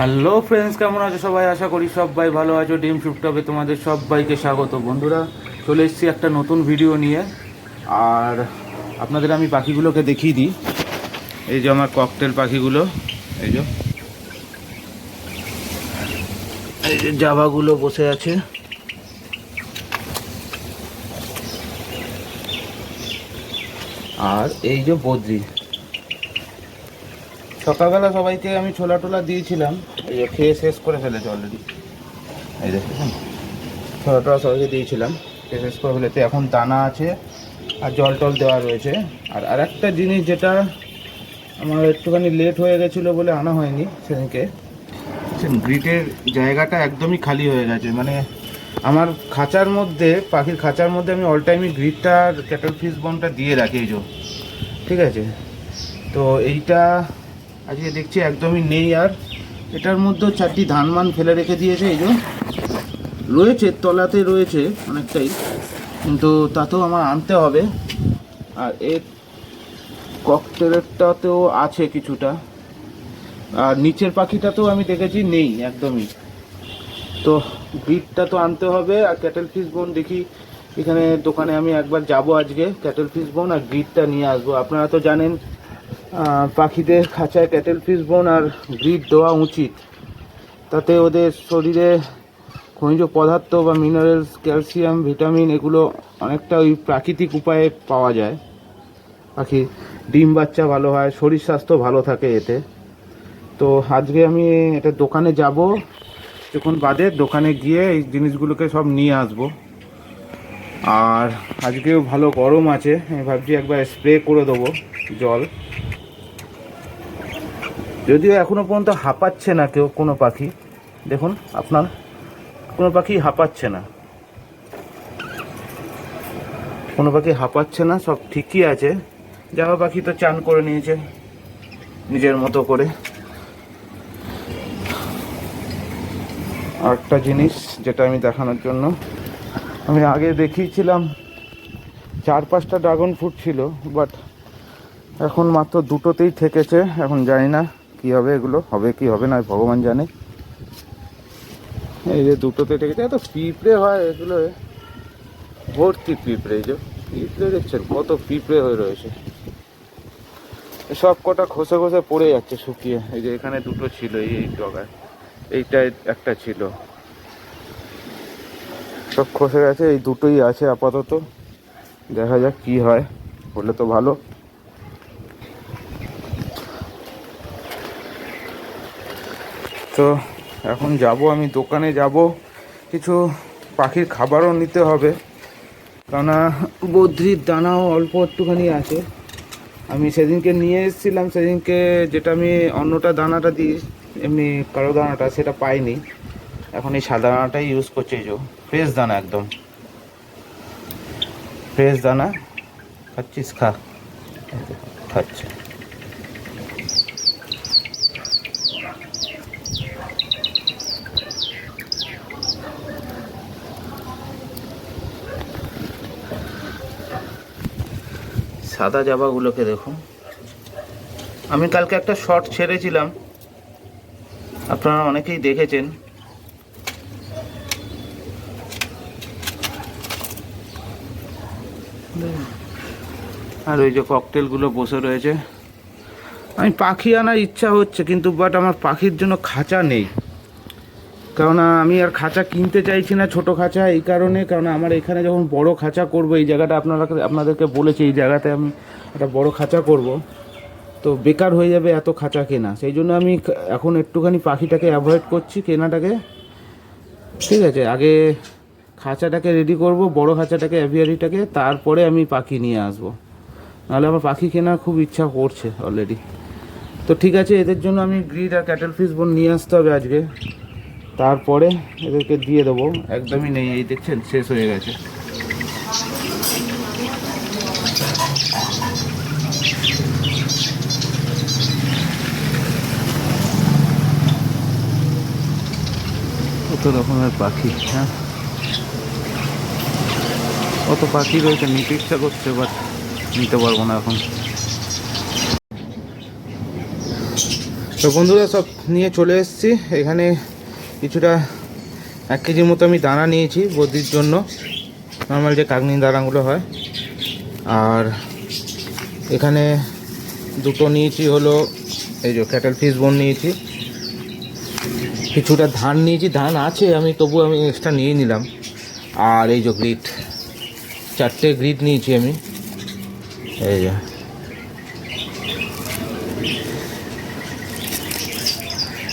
Hello friends কেমন আছো সবাই? আশা করি সবাই ভালো আছো। ডিম শুটটপে তোমাদের সবাইকে স্বাগত। বন্ধুরা, চলে এসেছি একটা নতুন ভিডিও নিয়ে। আর আপনাদের আমি পাখিগুলোকে দেখিয়ে দিই। এই যে আমার ককটেল পাখিগুলো। এই যে। এই যে জাভাগুলো বসে আছে। আর এই যে বদ্রি। সকালবেলা সবাইকে আমি ছোলা টোলা দিয়েছিলাম। এই যে খেয়ে শেষ করে ফেলেছে অলরেডি এই দেখেছেন? ছোলা টোলা সবাইকে দিয়েছিলাম, খেয়ে শেষ করে ফেলেছে। এখন দানা আছে আর জল টল দেওয়া রয়েছে। আর আরেকটা জিনিস যেটা আমার একটুখানি লেট হয়ে গেছিল বলে আনা হয়নি সেদিনকে গ্রিটের জায়গাটা একদমই খালি হয়ে গেছে। মানে আমার খাঁচার মধ্যে, পাখির খাঁচার মধ্যে আমি অল টাইমই গ্রিটটা ক্যাটল ফিস বনটা দিয়ে রাখি এই ঠিক আছে? তো এইটা আজকে দেখছি একদমই নেই আর। এটার মধ্যেও চারটি ধান মান ফেলে রেখে দিয়েছে, এই যে। রয়েছে, তলাতে রয়েছে অনেকটাই, কিন্তু তাতেও আমার আনতে হবে। আর এর ককটেলেরটাতেও আছে কিছুটা। আর নিচের পাখিটাতেও আমি দেখেছি নেই, একদমই। তো গ্রিডটা তো আনতে হবে, আর ক্যাটেল ফিস বোন দেখি, এখানে দোকানে আমি একবার যাব আজকে, ক্যাটেল ফিস বোন আর গ্রিডটা নিয়ে আসব। আপনারা তো জানেন পাখিদের খাঁচায় ক্যাটেল ফিস বোন আর ব্রিড দেওয়া উচিত। তাতে ওদের শরীরে খনিজ পদার্থ বা মিনারেলস ক্যালসিয়াম ভিটামিন এগুলো অনেকটা ওই প্রাকৃতিক উপায়ে পাওয়া যায়। পাখি ডিম বাচ্চা ভালো হয়, শরীর স্বাস্থ্য ভালো থাকে এতে। তো আজকে আমি এটা দোকানে যাব। যখন বাদে দোকানে গিয়ে এই জিনিসগুলোকে সব নিয়ে আসব। আর আজকেও ভালো গরম আছে, আমি ভাবছি একবার স্প্রে করে দেবো জল। যদিও এখনও পর্যন্ত হাঁপাচ্ছে না কেউ কোনো পাখি। দেখুন, আপনার কোনো পাখি হাঁপাচ্ছে না। কোনো পাখি হাঁপাচ্ছে না, সব ঠিকই আছে। জামা পাখি তো চান করে নিয়েছে, নিজের মতো করে। আরেকটা জিনিস যেটা আমি দেখানোর জন্য, আমি আগে দেখিয়েছিলাম, চার পাঁচটা ড্রাগন ফ্রুট ছিল বাট এখন মাত্র দুটোতেই থেকেছে, এখন জানি না। কি হবে এগুলো? হবে কি হবে না, ভগবান জানে। এই যে দুটোতে থেকেছে এত পিঁপড়ে হয় এগুলো। ভর্তি পিঁপড়ে, এই যে পিঁপড়ে দেখছেন, কত পিঁপড়ে হয়ে রয়েছে। সব কটা খসে খসে পড়ে যাচ্ছে শুকিয়ে। এই যে এখানে দুটো ছিল এই এই ডগায় এইটা একটা ছিল। সব খসে গেছে, এই দুটোই আছে আপাতত। দেখা যাক কি হয়, হলে তো ভালো। তো এখন যাব, আমি দোকানে যাব। কিছু পাখির খাবারও নিতে হবে। কেননা বদ্রির দানাও অল্প একটুখানি আছে। আমি সেদিনকে নিয়ে এসেছিলাম, সেদিনকে যেটা আমি অন্যটা দানাটা দিই, এমনি কালো দানাটা, সেটা পাইনি। এখন এই সাদা দানাটাই ইউজ করছি, এই ফ্রেশ দানা একদম। ফ্রেশ দানা, খাচ্ছিস খা। খাচ্ছে। সাদা জাবাগুলোকে দেখুন। আমি কালকে একটা শর্ট ছেড়েছিলাম। আপনারা অনেকেই দেখেছেন। আর ওই যে ককটেলগুলো বসে রয়েছে। আমি পাখি আনার ইচ্ছা হচ্ছে কিন্তু বাট আমার পাখির জন্য খাঁচা নেই। কেননা আমি আর খাঁচা কিনতে চাইছি না, ছোট খাঁচা এই কারণে কারণ আমার এখানে যখন বড় খাঁচা করব, এই জায়গাটা আপনারা আপনাদেরকে বলেছি, এই জায়গাতে আমি একটা বড় খাঁচা করব। তো বেকার হয়ে যাবে এত খাঁচা কেনা। সেই জন্য আমি এখন একটুখানি পাখিটাকে অ্যাভয়েড করছি কেনাটাকে। ঠিক আছে, আগে খাঁচাটাকে রেডি করব, বড় খাঁচাটাকে অ্যাভিয়ারিটাকে তারপরে আমি পাখি নিয়ে আসব। নাহলে আমার পাখি কেনার খুব ইচ্ছা করছে অলরেডি তো ঠিক আছে, এদের জন্য আমি গ্রিড আর ক্যাটেল ফিস বোন নিয়ে আসতে হবে আজকে। তারপরে এদেরকে দিয়ে দেবো। একদমই নেই এই দেখছেন শেষ হয়ে গেছে। কত রকমের পাখি হ্যাঁ? কত পাখি রয়েছে নিতে ইচ্ছা করছে বাট নিতে পারব না এখন। তো বন্ধুরা সব নিয়ে চলে এসেছি। এখানে কিছুটা এক কেজির মতো আমি দানা নিয়েছি বদ্রির জন্য। নর্মাল যে কাগনি দানাগুলো হয়। আর এখানে দুটো নিয়েছি হলো, এই যে ক্যাটেল ফিস বোন নিয়েছি। কিছুটা ধান নিয়েছি, ধান আছে, আমি তবু আমি এক্সট্রা নিয়ে নিলাম। আর এই যে গ্রিট চারটে গ্রিট নিয়েছি আমি। এই যে।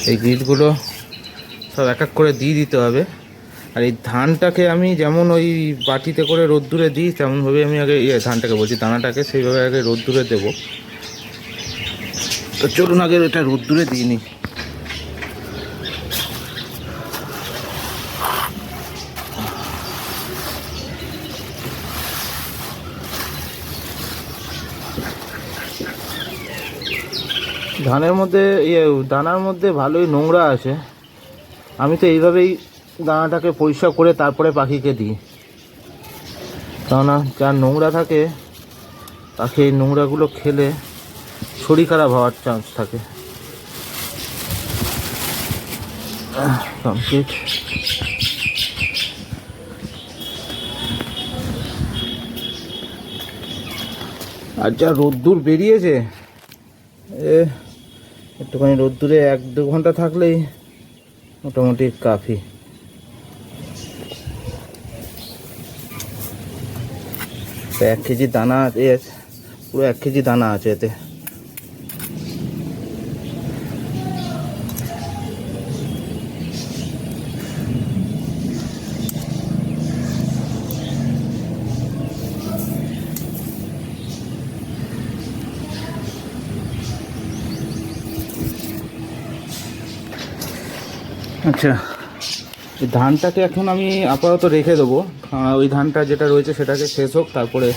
এই গ্রিটগুলো সব এক এক করে দিয়ে দিতে হবে। আর এই ধানটাকে আমি যেমন ওই বাটিতে করে রোদ্দুরে দিই তেমনভাবে আমি আগে ইয়ে ধানটাকে বলছি, দানাটাকে সেইভাবে আগে রোদ্দুরে দেবো। তো চলুন আগে এটা রোদ্দুরে দিই নিই। ধানের মধ্যে ইয়ে দানার মধ্যে ভালোই নোংরা আছে। আমি তো এইভাবেই দানাটাকে পরিষ্কার করে তারপরে পাখিকে দিই। কেননা যা নোংরা থাকে পাখি এই নোংরাগুলো খেলে শরীর খারাপ হওয়ার চান্স থাকে। আর যা রোদ্দুর বেরিয়েছে, এ, একটুখানি রোদ্দুরে এক দু ঘণ্টা থাকলেই মোটামুটি কাফি। এক কেজি দানা পুরো এক কেজি দানা আছে এতে। আচ্ছা। এই ধানটাকে এখন আমি আপাতত রেখে দেবো। ওই ধানটা যেটা রয়েছে সেটাকে শেষ হোক, তারপরে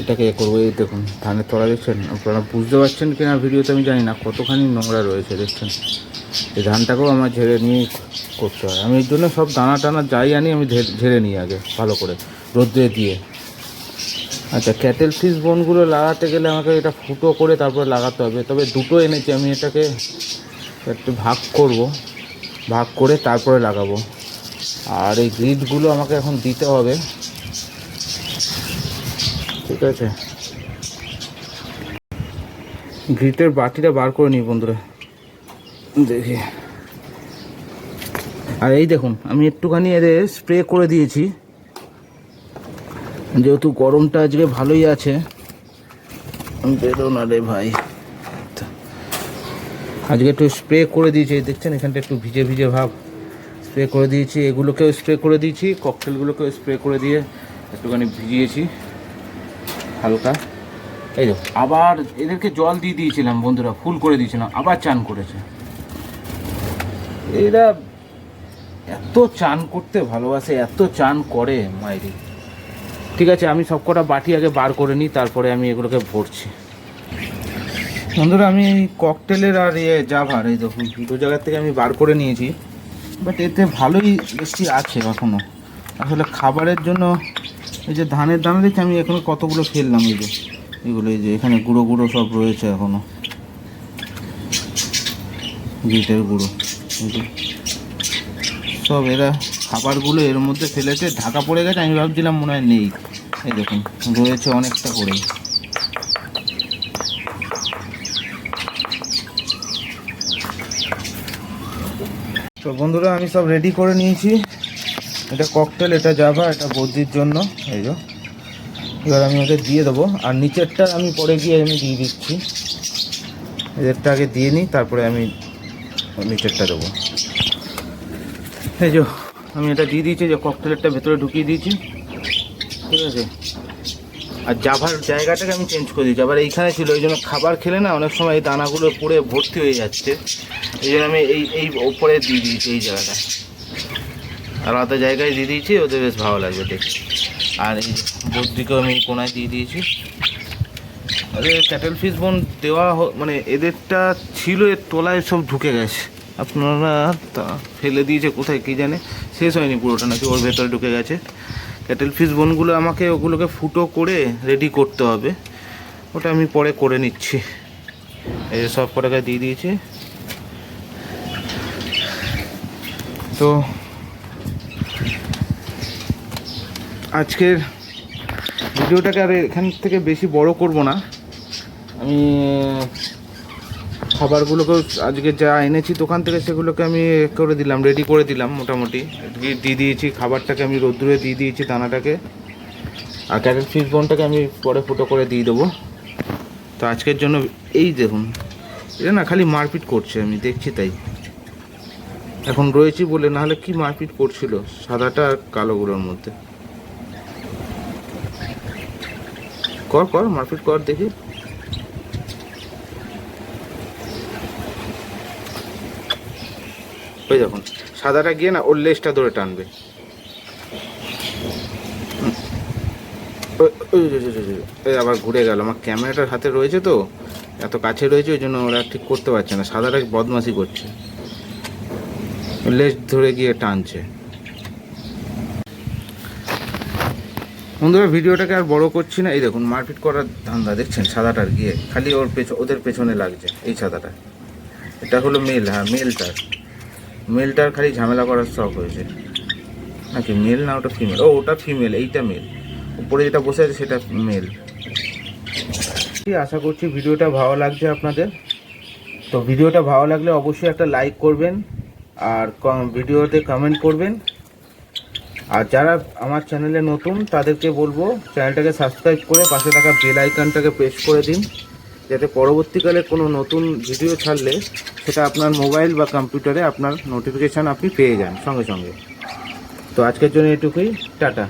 এটাকে এ করব। এই দেখুন, ধানের তলা দেখছেন? আপনারা বুঝতে পারছেন কিনা ভিডিওতে আমি জানি না। কতখানি নোংরা রয়েছে, দেখছেন? এই ধানটাকেও আমার ঝেড়ে নিয়ে করতে হয়। আমি এর জন্য সব দানা টানা যাই আনি, আমি ঝেড়ে নিই আগে, ভালো করে, রোদ্রে দিয়ে। আচ্ছা ক্যাটেল ফিশ বনগুলো লাগাতে গেলে আমাকে এটা ফুটো করে তারপরে লাগাতে হবে। তবে দুটো এনেছি, আমি এটাকে একটু ভাগ করব। ভাগ করে তারপরে লাগাবো। আর এই গ্রিডগুলো আমাকে এখন দিতে হবে। ঠিক আছে? গ্রিটের বাটিটা বার করে নিই বন্ধুরা। দেখি। আর এই দেখুন, আমি একটুখানি এদের স্প্রে করে দিয়েছি। যেহেতু গরমটা আজকে ভালোই আছে। বেরো না রে ভাই। আজকে একটু স্প্রে করে দিয়েছি দেখছেন, এখানটা একটু ভিজে ভিজে ভাব। স্প্রে করে দিয়েছি, এগুলোকেও স্প্রে করে দিয়েছি ককটেলগুলোকেও স্প্রে করে দিয়ে একটুখানি ভিজিয়েছি, হালকা। এই দেখো, আবার এদেরকে জল দিয়ে দিয়েছিলাম, বন্ধুরা, ফুল করে দিয়েছিলাম, আবার চান করেছে। এরা এত চান করতে ভালোবাসে, এত চান করে, মাইরি। ঠিক আছে, আমি সব কটা বাটি আগে বার করে নিই, তারপরে আমি এগুলোকে ভরছি। বন্ধুরা আমি ককটেলের আর ইয়ে জাভার এই দেখুন দু জায়গার থেকে আমি বার করে নিয়েছি। বাট এতে ভালোই বেশি আছে এখনও আসলে খাবারের জন্য এই যে ধানের দানা দেখছি আমি এখনও কতগুলো ফেললাম এই যে, এগুলো, এই যে এখানে গুঁড়ো গুঁড়ো সব রয়েছে এখনও গিটের গুঁড়ো সব এরা খাবারগুলো এর মধ্যে ফেলেছে, ঢাকা পড়ে গেছে, আমি ভাবছিলাম মনে হয় নেই। এই দেখুন, রয়েছে অনেকটা করেই। তো বন্ধুরা, আমি সব রেডি করে নিয়েছি। এটা ককটেল এটা জাভা এটা বৌদির জন্য। এই যে। এবার আমি ওদের দিয়ে দেবো। আর নিচেরটা আমি পরে গিয়ে আমি দিয়ে দিচ্ছি। এদেরটা আগে দিয়ে নিই, তারপরে আমি নিচেরটা দেবো। এই যে, আমি এটা দিয়ে দিয়েছি যে ককটেলেরটা ভেতরে ঢুকিয়ে দিয়েছি। ঠিক আছে? আর জাভার জায়গাটাকে আমি চেঞ্জ করে দিয়েছি। আবার এইখানে ছিল ওই জন্য খাবার খেলে না অনেক সময় এই দানাগুলো পড়ে ভর্তি হয়ে যাচ্ছে। এই জন্য আমি এই এই ওপরে দিয়ে দিয়েছি এই জায়গাটা। আলাদা জায়গায় দিয়ে দিয়েছি ওদের বেশ ভালো লাগবে দেখতে। আর এই বদ্রিকেও আমি কোনায় দিয়ে দিয়েছি। আরে ক্যাটেল ফিশ বোন দেওয়া মানে এদেরটা ছিল, এর তলায় সব ঢুকে গেছে। আপনারা তা ফেলে দিয়েছে কোথায় কী জানে? শেষ হয়নি পুরোটা, নাকি ওর ভেতরে ঢুকে গেছে। ক্যাটেল ফিস বোনগুলো আমাকে ওগুলোকে ফুটো করে রেডি করতে হবে। ওটা আমি পরে করে নিচ্ছি। এই যে সব কটাকে দিয়ে দিয়েছি। তো আজকের ভিডিওটাকে আর এখান থেকে বেশি বড় করব না। আমি খাবারগুলোকে আজকে যা এনেছি দোকান থেকে সেগুলোকে আমি করে দিলাম রেডি করে দিলাম মোটামুটি। দিয়ে দিয়েছি, খাবারটাকে আমি রোদ্দুরে দিয়ে দিয়েছি দানাটাকে। আর ক্যারেট ফিশ বোনটাকে আমি পরে ফুটো করে দিয়ে দেবো। তো আজকের জন্য এই দেখুন, এটা না খালি মারপিট করছে, আমি দেখছি তাই। এখন রয়েছি বলে নাহলে কি মারপিট করছিল, সাদাটা আর কালোগুলোর মধ্যে। কর কর, মারপিট কর দেখি। ওই দেখুন, সাদাটা গিয়ে না ওর লেজটা ধরে টানবে। আবার ঘুরে গেল। আমার ক্যামেরাটার হাতে রয়েছে তো, এত কাছে রয়েছে, ওই জন্য ওরা ঠিক করতে পারছে না। সাদাটা বদমাশি করছে। লেজ ধরে গিয়ে টানছে। বন্ধুরা, ভিডিওটাকে আর বড় করছি না। এই দেখুন, মারপিট করার ধান্দা, দেখছেন? সাদাটার গিয়ে। খালি ওর পেছন ওদের পেছনে লাগছে, এই সাদাটা। এটা হলো মেল হ্যাঁ মেলটার। মেলটার খালি ঝামেলা করার শখ হয়েছে। নাকি মেল না, ওটা ফিমেল ও, ওটা ফিমেল এইটা মেল। উপরে যেটা বসে আছে সেটা মেল। আশা করছি ভিডিওটা ভালো লাগছে আপনাদের। তো ভিডিওটা ভালো লাগলে অবশ্যই একটা লাইক করবেন আর ভিডিওতে কমেন্ট করবেন। আর যারা আমার চ্যানেলে নতুন, তাদেরকে বলব চ্যানেলটাকে সাবস্ক্রাইব করে পাশে থাকা বেল আইকনটাকে প্রেস করে দিন। যাতে পরবর্তীকালে কোনো নতুন ভিডিও ছাড়লে সেটা আপনার মোবাইল বা কম্পিউটারে আপনার নোটিফিকেশান আপনি পেয়ে যান সঙ্গে সঙ্গে। তো আজকের জন্য এটুকুই। টাটা।